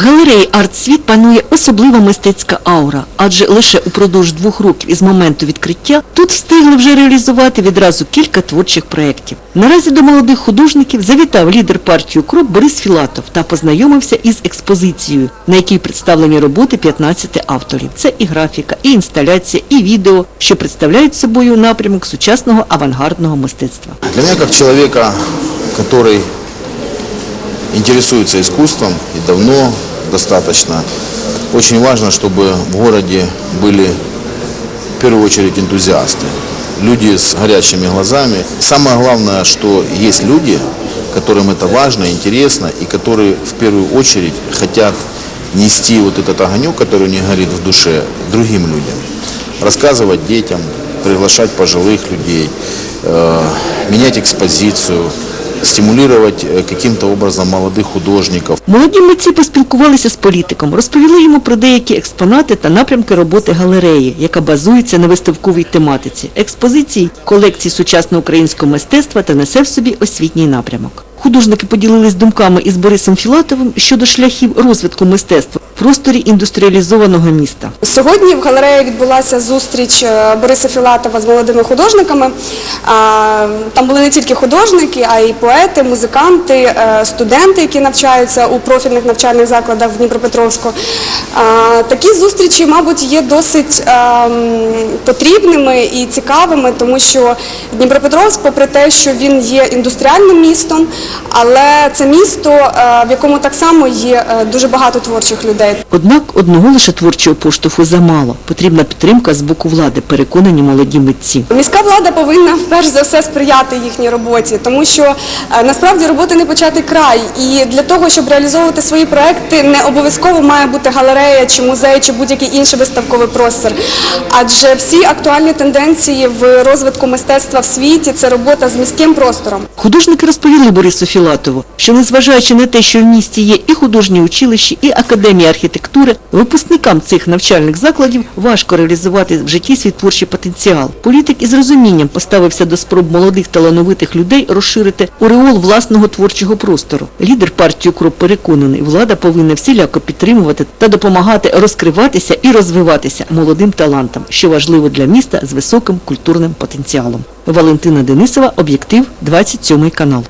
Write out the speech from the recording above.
галереї «Артсвіт» панує особлива мистецька аура, адже лише упродовж двох років із моменту відкриття тут встигли вже реалізувати відразу кілька творчих проєктів. Наразі до молодих художників завітав лідер партії «Укроп» Борис Філатов та познайомився із експозицією, на якій представлені роботи 15 авторів. Це і графіка, і інсталяція, і відео, що представляють собою напрямок сучасного авангардного мистецтва. Для меня, как человека, который интересуется искусством и давно достаточно, очень важно, чтобы в городе были в первую очередь энтузиасты, люди с горящими глазами. Самое главное, что есть люди, которым это важно, интересно и которые в первую очередь хотят нести вот этот огонек, который у них горит в душе, другим людям. Рассказывать детям, приглашать пожилых людей, э, менять экспозицию, стимулировать э, каким-то образом молодых художников. Молоді митці поспілкувалися з політиком, розповіли йому про деякі експонати та напрямки роботи галереї, яка базується на виставковій тематиці, експозиції, колекції сучасного українського мистецтва та несе в собі освітній напрямок. Художники поділились думками із Борисом Філатовим щодо шляхів розвитку мистецтва в просторі індустріалізованого міста. Сьогодні в галереї відбулася зустріч е, Бориса Філатова з молодими художниками. Там були не тільки художники, а й поети, музиканти, е, студенти, які навчаються у профільних навчальних закладах в Дніпропетровську. Такі зустрічі, мабуть, є досить ем, потрібними і цікавими, тому що Дніпропетровськ, попри те, що він є індустріальним містом, але це місто, е, в якому так само є е, дуже багато творчих людей. Однак одного лише творчого поштовху замало. Потрібна підтримка з боку влади, переконані молоді митці. Міська влада повинна перш за все сприяти їхній роботі, тому що е, насправді роботи не початий край. І для того, щоб реалізовувати свої проекти, не обов'язково має бути галерея чи музей, чи будь-який інший виставковий простір. Адже всі актуальні тенденції в розвитку мистецтва в світі це робота з міським простором. Художники розповіли Борису Філатову, що незважаючи на те, що в місті є і художні училища, і академія архітектури, випускникам цих навчальних закладів важко реалізувати в житті свій творчий потенціал. Політик із розумінням поставився до спроб молодих талановитих людей розширити ореол власного творчого простору. Лідер партії «Укроп» переконаний, влада повинна всіляко підтримувати та допомагати розкриватися і розвиватися молодим талантам, що важливо для міста з високим культурним потенціалом. Валентина Денисова, об'єктив, 27 канал.